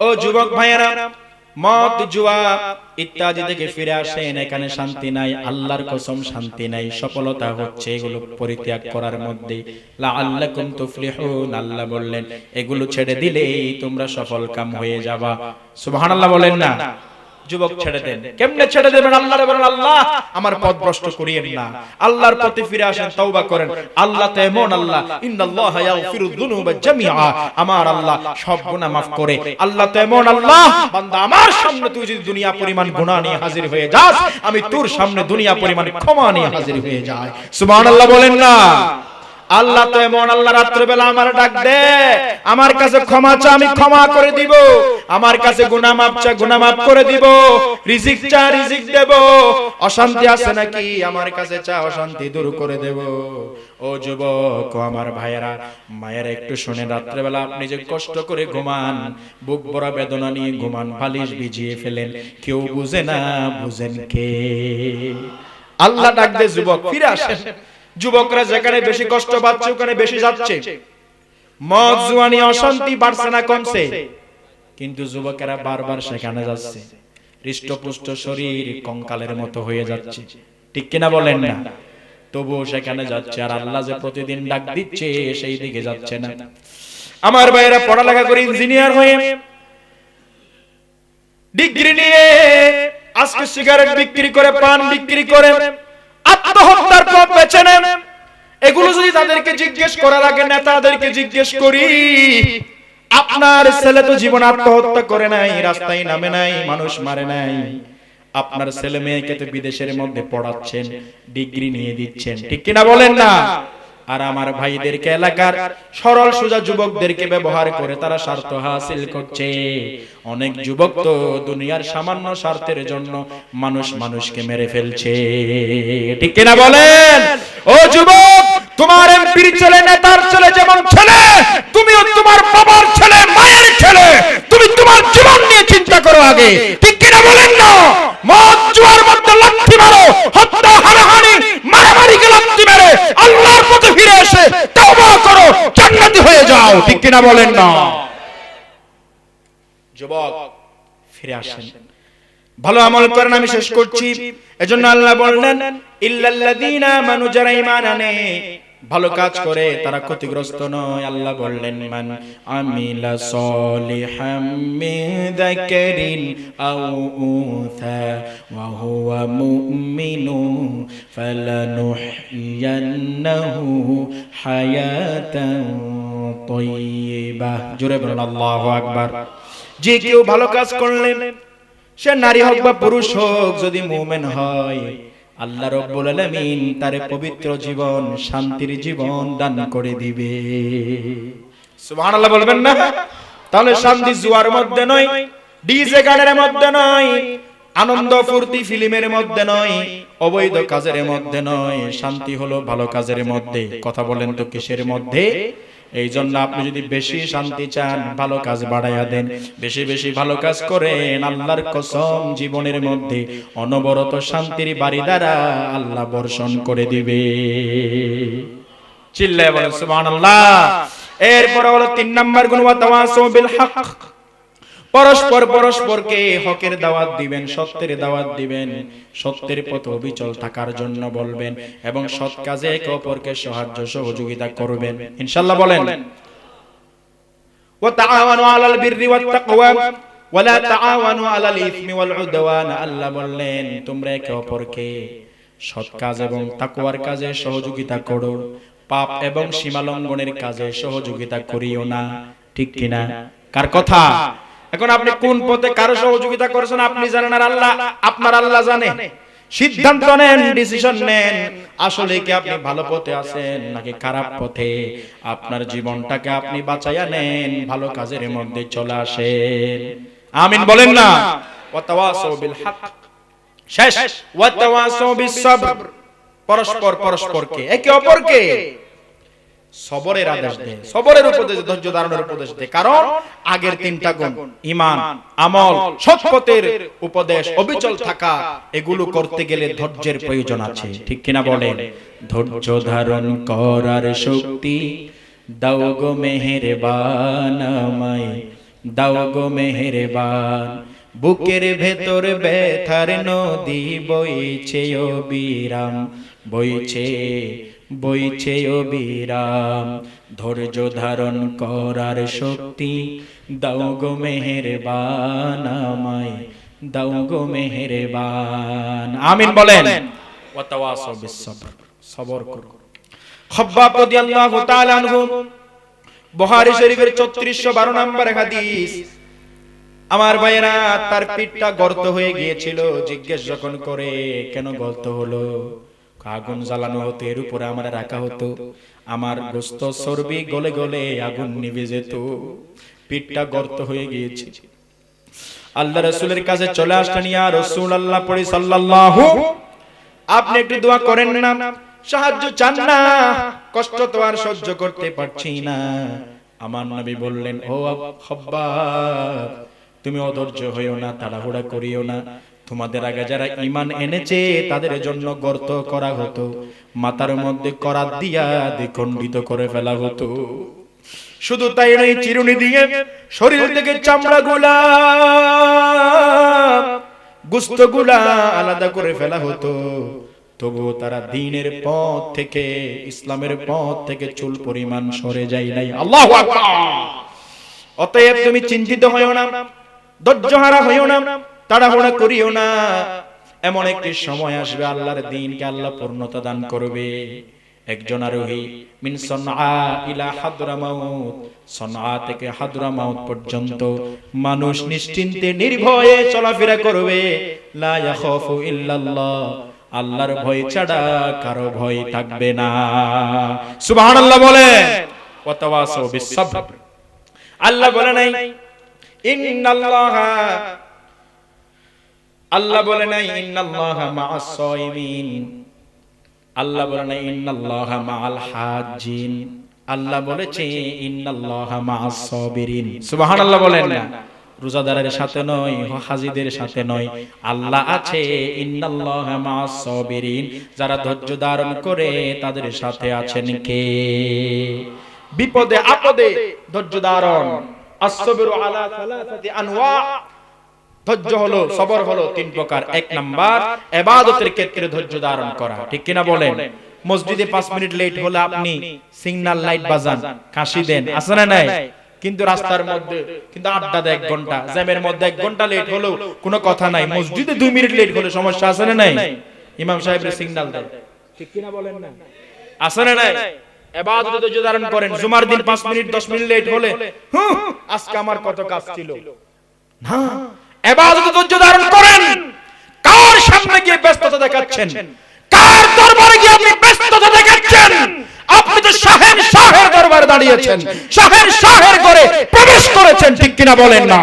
ও যুবক ভাইয়েরা, মদ জুয়া ইত্যাদি থেকে ফিরে আসেন, এখানে শান্তি নাই, আল্লাহর কসম শান্তি নাই, সফলতা হচ্ছে এগুলো পরিত্যাগ করার মধ্যে। আল্লাহ বললেন, এগুলো ছেড়ে দিলেই তোমরা সফল কাম হয়ে যাবা। সুবহানাল্লাহ বলেন না। যুবক ছেড়ে দেন। কেমনে ছেড়ে দেবেন? আল্লাহরে বলেন আল্লাহ। আমার পথ ভ্রষ্ট করিয়েন না। আল্লাহর পথে ফিরে আসেন তওবা করেন। আল্লাহ তো এমন আল্লাহ। ইন্নাল্লাহ ইয়াগফিরুদ যুনুবা জামিআ। আমার আল্লাহ সব গুনাহ মাফ করে। আল্লাহ তো এমন আল্লাহ। বান্দা আমার সামনে তুই যদি দুনিয়া পরিমাণ গুনাহ নিয়ে হাজির হয়ে যাস আমি তোর সামনে দুনিয়া পরিমাণ ক্ষমা নিয়ে হাজির হয়ে যাই। সুবহানাল্লাহ বলেন না। আল্লাহ তো এমন আল্লাহ রাত্রেবেলা আমার ডাক দে। আমার কাছে ক্ষমা চা আমি ক্ষমা করে দিব। আমার কাছে গুনাহ মাপ চা গুনাহ মাফ করে দিব। রিজিক চা রিজিক দেব। অশান্তি আছে নাকি? আমার কাছে চা অশান্তি দূর করে দেব। ও যুবক আমার ভাইয়েরা, মায়ের একটু শুনে রাত্রেবেলা আপনি যে কষ্ট করে ঘুমান, বুক ভরা বেদনা নিয়ে ঘুমান বালিশ ভিজিয়ে ফেলেন, কেউ বুঝে না, বুঝেন কে? আল্লাহ ডাক দে যুবক, ফিরে আসেন। যুবকরা যেখানে বেশি কষ্ট পাচ্ছে, ওখানে বেশি যাচ্ছে। মদ, জুয়ানি, অশান্তি বাড়ছে না, কমছে। কিন্তু যুবকেরা বারবার সেখানে যাচ্ছে। হৃষ্টপুষ্ট শরীর কঙ্কালের মতো হয়ে যাচ্ছে। ঠিক কিনা বলেন না? তবুও সেখানে যাচ্ছে আর আল্লাহ যে প্রতিদিন ডাক দিচ্ছে, সেই দিকে যাচ্ছে না। আমার ভাইয়েরা পড়ালেখা করে ইঞ্জিনিয়ার হয়ে ডিগ্রি নিয়ে আজকে সিগারেট বিক্রি করে, পান বিক্রি করে আত্মহত্যার পথ বেছে নেন। এগুলো যদি তাদেরকে জিজ্ঞেস করার আগে নেতাদেরকে জিজ্ঞেস করি, আপনার ছেলে তো জীবন আত্মহত্যা করে নাই, রাস্তায় নামে নাই, মানুষ মারে নাই। আপনার ছেলে মেয়েকে তো বিদেশের মধ্যে পড়াচ্ছেন, ডিগ্রি নিয়ে দিচ্ছেন। ঠিক কিনা বলেন না? আর আমার ভাইদেরকে এলাকার সরল সোজা যুবকদেরকে ব্যবহার করে তারা স্বার্থ হাসিল করছে। অনেক যুবক তো দুনিয়ার সামান্য স্বার্থের জন্য মানুষ মানুষকে মেরে ফেলছে। ঠিক কিনা বলেন? ও যুবক, তোমার এমপির ছেলে, নেতার ছেলে যেমন ছেলে, তুমিও তোমার বাবার ছেলে, মায়ের ছেলে। তুমি তোমার জীবন নিয়ে চিন্তা করো আগে ঠিক কিনা বলেন না মদ জুয়ার মধ্যে লাঠি মারো হত্যা হানাহানি মারামারিকে লাঠি মেরে আল্লাহর পথে ফিরে এসে তওবা করো জান্নাতি হয়ে যাও ঠিক কিনা বলেন না। যুবক, ফিরে আসেন। ভালো আমল করেন, আমি শেষ করছি। এজন্য আল্লাহ বললেন, ইল্লাল্লাযীনা আমানু, যারা ঈমান আনে, ভালো কাজ করে, তারা ক্ষতিগ্রস্ত নয়। আল্লাহ বললেন, মান আমিলা সলিহাম মিন যাকারিন আও উনসা, ওয়া হুয়া মুমিনু ফালানুহইয়ান্নাহু হায়াতান জোরে বলুন আল্লাহু আকবার। যে কেউ ভালো কাজ করলেন সে নারী হোক বা পুরুষ হোক যদি মুমেন হয় আল্লাহ রব্বুল আলামিন তারে পবিত্র জীবন শান্তির জীবন দান করে দিবে। সুবহানাল্লাহ বলবেন না? তাহলে শান্তি জুয়ার মধ্যে নয় ডিজে গানের মধ্যে নয় আনন্দ ফুর্তি ফিল্মের মধ্যে নয় অবৈধ কাজের মধ্যে নয় শান্তি হলো ভালো কাজের মধ্যে। কথা বলেন তো কিসের মধ্যে? এই জন্য আপনি যদি বেশি শান্তি চান, ভালো কাজ বাড়াইয়া দেন। বেশি বেশি ভালো কাজ করেন, আল্লাহর কসম জীবনের মধ্যে অনবরত শান্তির বাড়ি দ্বারা আল্লাহ বর্ষণ করে দিবে। চিল্লায় বলেন, সুবহানাল্লাহ। এরপরে হলো তিন নম্বর গুণ, ওয়া তাওয়াসাউ বিল হক। পরস্পর পরস্পরকে হকের দাওয়াত দিবেন, সত্যের দাওয়াত দিবেন। সত্যের পথে অবিচল থাকার জন্য বলবেন এবং সৎ কাজে একে অপরকে সাহায্য, সহযোগিতা করবেন। ইনশাআল্লাহ বলেন বিররি ওয়াত তাকওয়া ওয়ালা তাআওয়ানু আলাল ইসমি ওয়াল উদওয়ান। আল্লাহ বললেন, তোমরা একে অপরকে সৎ কাজ এবং তাকওয়ার কাজে সহযোগিতা করো। পাপ এবং সীমালঙ্ঘনের কাজে সহযোগিতা করিও না। ঠিক কিনা? কার কথা? এখন আপনি কোন পথে কারও সহযোগিতা করেছেন আপনি জানেন আর আল্লাহ আপনার আল্লাহ জানে। সিদ্ধান্ত নেন ডিসিশন নেন আসলে কি আপনি ভালো পথে আছেন নাকি খারাপ পথে? আপনার জীবনটাকে আপনি বাঁচাইয়া নেন ভালো কাজের মধ্যে চলে আসেন। আমিন বলেন না। ওয়াতাওয়াসাউ বিল হক। শেষ। ওয়াতাওয়াসাউ বিস সবর। পরস্পর পরস্পরকে। একে অপরকে। সবরের আদেশ দেয় সবরের উপদেশ ধৈর্য ধারণের উপদেশ দেয় কারণ আগের তিনটা গুণ ইমান আমল সৎপথের উপদেশ অবিচল থাকা এগুলো করতে গেলে ধৈর্যের প্রয়োজন আছে। ঠিক কিনা বলেন? ধৈর্য ধারণ করার শক্তি দাও গো মেহেরবান আমায় দাও গো মেহেরবান। বুকের ভেতর ব্যথার নদী বইছে ও বিরাম বইছে বইছে ও বিরাম। ধৈর্য ধারণ করার শক্তি। দাও গো মেহেরবান আমায়। দাও গো মেহেরবান। আমিন বলেন। ওয়াতাওয়াসাউ বিস-সবর। সবর করো। খব্বাব রাদিয়াল্লাহু তাআলা আনহু। বুখারী শরীফের 3412 নম্বর হাদিস। আমার ভাইয়েরা তার পিঠটা গর্ত হয়ে গিয়েছিল। জিজ্ঞেস যখন করে কেন গর্ত হলো? আগুন জ্বালানো হতো, এর উপরে আমার রাখা হতো। আমার গোস্ত চর্বি গলে গলে আগুন নিভে যেত। পিঠটা গর্ত হয়ে গিয়েছে। আল্লাহ রসুলের কাছে চলে আসলেন, ইয়া রসুল আল্লাহ পড়ি সাল্লাল্লাহু। আপনি একটু দোয়া করেন না, সাহায্য চান না, কষ্ট তো আর সহ্য করতে পারছি না। আমার নবী বললেন, ও খব্বাব, তুমি অধৈর্য হইও না, তাড়াহুড়া করিও না। তোমাদের আগে যারা ইমান এনেছে, তাদের জন্য গর্ত করা হতো। মাথার মধ্যে করাত দিয়া দ্বিখণ্ডিত করে ফেলা হতো। শুধু তাই নয়, চিরুনি দিয়ে শরীর থেকে চামড়া গুলা গুস্তগুলা আলাদা করে ফেলা হতো। তবুও তারা দিনের পথ থেকে, ইসলামের পথ থেকে চুল পরিমাণ সরে যায় নাই। আল্লাহ অতএব তুমি চিন্তিত হইও না, ধৈর্যহারা হইও না। তাড়াহুড়া করিও না। এমন একটি সময় আসবে আল্লাহর দিনকে আল্লাহ পূর্ণতা দান করবে। একজন আরোহী মিন সনআ ইলা হাদরামাউত। সনআ থেকে হাদরামাউত পর্যন্ত মানুষ নিশ্চিন্তে নির্ভয়ে চলাফেরা করবে। লা ইয়াখাফু ইল্লাল্লাহ। আল্লাহর ভয় ছাড়া কারও ভয় থাকবে না। সুবহানাল্লাহ বলে ওয়াতাওয়াসাউ বিস-সাবর আল্লাহ বলে নাই ইন্নাল্লাহা আল্লাহ বলে নাই, ইন্নাল্লাহা আল্লাহ বলে হাজিন আল্লাহ বলেছে সুবহানাল্লাহ বলেন না। রোজাদারের সাথে নয়, হাজিদের সাথে নয়। আল্লাহ আছে যারা ধৈর্য ধারণ করে, তাদের সাথে আছেন কে? বিপদে আপদে ধৈর্য ধারণ। আলা আনওয়া। ধৈর্য হলো সবর হলো তিন প্রকার। এক নাম্বার ইবাদতের ক্ষেত্রে ধৈর্য ধারণ করা। ঠিক কিনা বলেন? মসজিদে 5 মিনিট লেট হলে আপনি সিগন্যাল লাইট বাজান। কাশি দেন। আছে না নাই? কিন্তু রাস্তার মধ্যে কিন্তু আড্ডা দেয় এক ঘণ্টা। জ্যামের মধ্যে এক ঘণ্টা লেট হলো কোনো কথা নাই। মসজিদে 2 মিনিট লেট হলে সমস্যা আছে না নাই? ইমাম সাহেবের সিগন্যাল দেয়। ঠিক কিনা বলেন? না আছে না নাই? এবাদতে ধৈর্য ধারণ করেন। জুমার দিন 5 মিনিট 10 মিনিট লেট হলে হুঁ, আজকে আমার কত কাজ ছিল না এবাদতে ধৈর্য ধারণ করেন। কার সামনে গিয়ে ব্যস্ততা দেখাচ্ছেন? কার দরবারে গিয়ে আপনি ব্যস্ততা দেখাচ্ছেন? আপনি তো শাহের শাহের দরবারে দাঁড়িয়েছেন। শাহের শাহের করে প্রবেশ করেছেন, ঠিক কিনা বলেন না?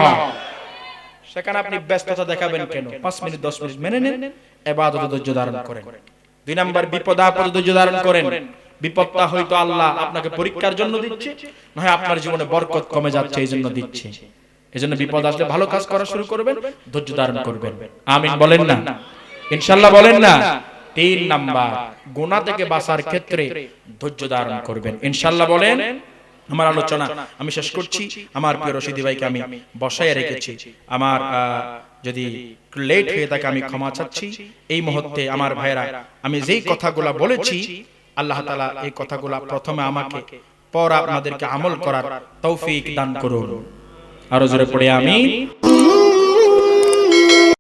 সেখানে আপনি ব্যস্ততা দেখাবেন কেন? 5 মিনিট 10 মিনিট নেন, এবাদতে ধৈর্য ধারণ করেন। দুই নাম্বার, বিপদ আপদে ধৈর্য ধারণ করেন। বিপদটা হয়তো আল্লাহ আপনাকে পরীক্ষার জন্য দিচ্ছে, নয় আপনার জীবনে বরকত কমে যাচ্ছে এই জন্য দিচ্ছে। এজন্য বিপদ আসলে ভালো কাজ করা শুরু করবেন ধৈর্য ধারণ করবেন। আমিন বলেন না। ইনশাআল্লাহ বলেন না। তিন নাম্বার। গুনাহ থেকে বাঁচার ক্ষেত্রে ধৈর্য ধারণ করবেন। ইনশাআল্লাহ বলেন আমার আলোচনা আমি শেষ করছি। আমার প্রিয় রশিদি ভাইকে আমি বসায় রেখেছি। আমার যদি লেট হয়ে থাকে আমি ক্ষমা চাচ্ছি এই মুহূর্তে আমার ভাইরা আমি যেই কথাগুলা বলেছি আল্লাহ তাআলা এই কথাগুলা প্রথমে আমাকে পর আপনাদেরকে আমল করার তৌফিক দান করুন আরও জোরে পড়ে আমি